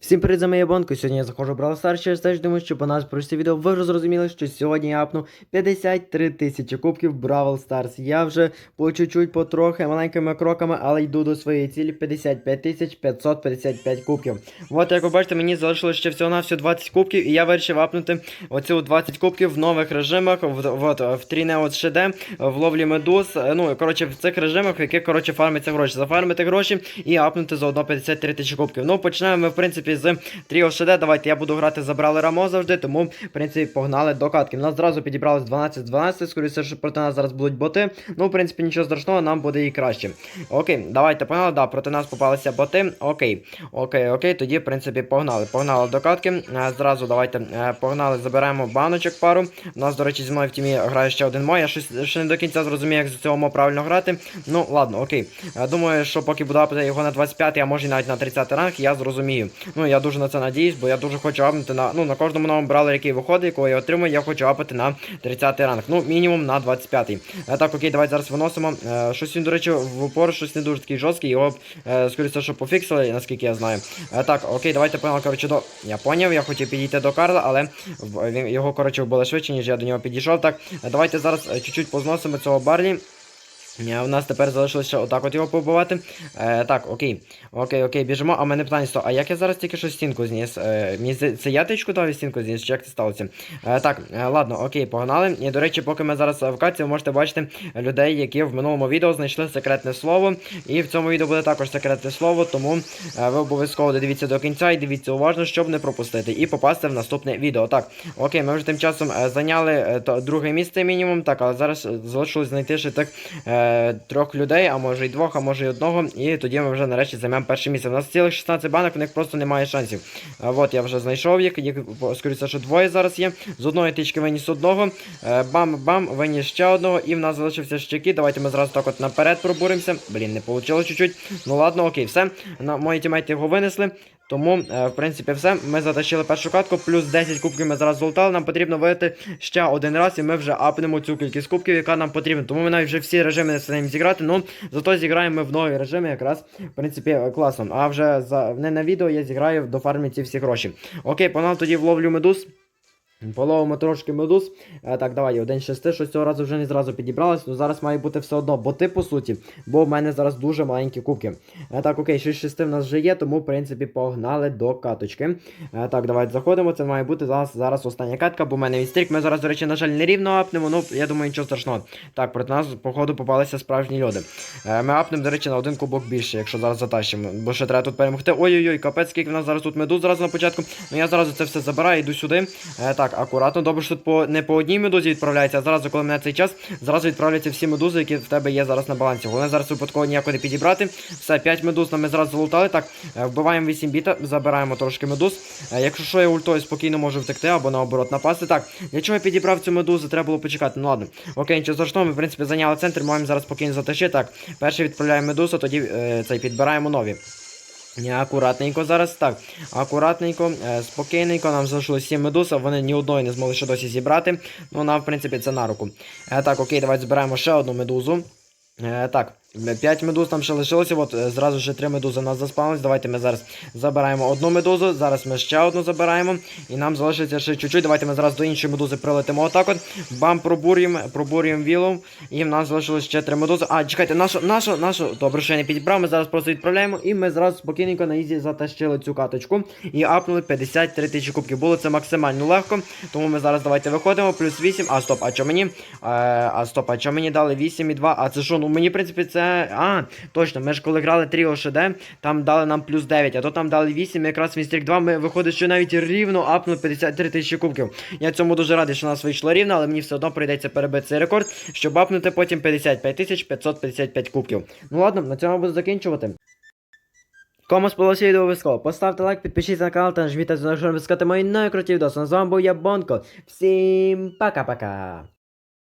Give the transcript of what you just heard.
Всім привіт, за моє бонко. Сьогодні я заходжу в Brawl Stars, через те, думаю, що по нас прості відео ви зрозуміли, що сьогодні я апну 53 тисячі кубків Brawl Stars. Я вже по чуть-чуть, потрохи, маленькими кроками, але йду до своєї цілі 55 тисяч 555 кубків. От, як ви бачите, мені залишилось ще всього на всього 20 кубків, і я вирішив апнути оцю 20 кубків в нових режимах, в, от, в Трінеот ШД, в ловлі медуз, ну, коротше, в цих режимах, в яких, коротше, фармиться гроші. Зафармити гроші і апнути заодно 53 тисячі кубків. Ну, починаємо ми, в принципі, з Тріо ШД. Давайте я буду грати за Брали Рамо завжди, тому, в принципі, погнали до катки. У нас зразу підібралось 12 з 12, скоріше, що проти нас зараз будуть боти. Ну, в принципі, нічого страшного, нам буде і краще. Окей, давайте погнали. Да, проти нас попалися боти. Окей, окей, окей, тоді, в принципі, погнали. Погнали до катки. Е, Зразу давайте е, погнали, заберемо баночок пару. У нас, до речі, зі мною в тімі грає ще один мой. Я щось ще не до кінця зрозумію, як з цього мо правильно грати. Ну, ладно, окей. Е, Думаю, що поки апати його на 25, а може і навіть на 30 ранг, я зрозумію. Ну, я дуже на це надіюсь, бо я дуже хочу апнути на. Ну, на кожному новому бравлері, який виходить, якого я отримую, я хочу апати на 30 ранг. Ну, мінімум на 25. Е, Так, окей, давайте зараз виносимо. Е, Щось він, до речі, в упор щось не дуже такий жорсткий. Його, е, скоріше, що пофіксили, наскільки я знаю. Так, окей, давайте погнали, коротше, до. Я поняв, я хотів підійти до Карла, але він, його, коротше, вбили швидше, ніж я до нього підійшов. Так, давайте зараз чуть-чуть позносимо цього Барлі. У нас тепер залишилося отак от його побивати. Е, так, окей. Окей, окей, біжимо. А в мене питання сто. А як я зараз тільки що стінку зніс? Е, це я тичку дав і стінку зніс, чи як це сталося? Е, так, е, ладно, окей, погнали. І до речі, поки ми зараз в каці, ви можете бачити людей, які в минулому відео знайшли секретне слово. І в цьому відео буде також секретне слово, тому е, ви обов'язково додивіться до кінця і дивіться уважно, щоб не пропустити. І попасти в наступне відео. Так, окей, ми вже тим часом е, зайняли е, друге місце мінімум. Так, але зараз залишилось знайти ще так. Е, трьох людей, а може й двох, а може й одного. І тоді ми вже нарешті займемо перше місце. У нас цілих 16 банок, у них просто немає шансів. А от я вже знайшов їх, їх скоріше, що двоє зараз є. З одної тички виніс одного. Е, Бам-бам, виніс ще одного, і в нас залишився ще кіт. Давайте ми зразу так от наперед пробуримося. Блін, не вийшло чуть-чуть. Ну ладно, окей, все. На мої тімейти його винесли. Тому, е, в принципі, все. Ми затащили першу катку, плюс 10 кубків ми зараз золотали. Нам потрібно вийти ще один раз, і ми вже апнемо цю кількість кубків, яка нам потрібна. Тому ми навіть вже всі режими не встигаємо зіграти. Ну зато зіграємо ми в нові режими, якраз в принципі е, класно. А вже за не на відео я зіграю до фармі ці всі гроші. Окей, погнали тоді вловлю медуз. Половимо трошки медуз. Е, так, давай, один шести, щось цього разу вже не зразу підібралось, ну зараз має бути все одно, бо ти по суті, бо в мене зараз дуже маленькі кубки. Е, так, окей, 6 шести в нас вже є, тому в принципі погнали до каточки. Е, так, давайте заходимо. Це має бути зараз, зараз остання катка, бо в мене відстрік. Ми зараз, до речі, на жаль, не рівно апнемо. Ну, я думаю, нічого страшного. Так, проти нас, походу, попалися справжні люди. Ми апнемо, до речі, на один кубок більше, якщо зараз затащимо. Бо ще треба тут перемогти. Ой-ой-ой, капець, скільки в нас зараз тут медуз зразу на початку. Ну я зразу це все забираю, йду сюди. Е, так, акуратно, добре, що тут по не по одній медузі відправляється, а зразу, коли мене цей час, зразу відправляються всі медузи, які в тебе є зараз на балансі. Головне зараз випадково ніяко не підібрати. Все, 5 медуз нам ми зразу залутали. Так, е, вбиваємо 8 біта, забираємо трошки медуз. Е, якщо що, я ультою спокійно можу втекти або наоборот напасти. Так, для чого я підібрав цю медузу, треба було почекати. Ну ладно. Окей, нічого страшного, ми в принципі зайняли центр, маємо зараз спокійно затащити. Так, перший відправляємо медузу, тоді е, цей підбираємо нові. Акуратненько зараз так. Акуратненько, е, спокійненько, нам залишилось 7 медуз, вони ні одної не змогли ще досі зібрати. Ну, нам, в принципі, це на руку. Е, так, окей, давайте збираємо ще одну медузу. Е, так, 5 медуз там ще лишилося, от е, зразу ще 3 медузи у нас заспавнились. Давайте ми зараз забираємо одну медузу, зараз ми ще одну забираємо. І нам залишиться ще чуть-чуть. Давайте ми зараз до іншої медузи прилетимо отак от. Бам, пробурюємо, пробурюємо вілом. І в нас залишилось ще 3 медузи. А, чекайте, нашу, нашу, нашу. Добре, що я не підібрав, ми зараз просто відправляємо. І ми зразу спокійненько на ізі затащили цю каточку. І апнули 53 тисячі кубків. Було це максимально легко. Тому ми зараз давайте виходимо. Плюс 8. А, стоп, а що мені? Е, а стоп, а що мені дали 8 і 2? А це що? Ну мені, в принципі, це. А, точно, ми ж коли грали 3 ОШД, там дали нам плюс 9, а то там дали 8, якраз в Стрік 2 ми виходить, що навіть рівно апнули 53 тисячі кубків. Я цьому дуже радий, що у нас вийшло рівно, але мені все одно прийдеться перебити цей рекорд, щоб апнути потім 55 тисяч 555 кубків. Ну ладно, на цьому буду закінчувати. Кому сподобалося відео обов'язково, поставте лайк, підпишіться на канал та нажміть на дзвінок, щоб не вискати мої найкруті відоси. З вами був я Бонко. Всім пока-пока.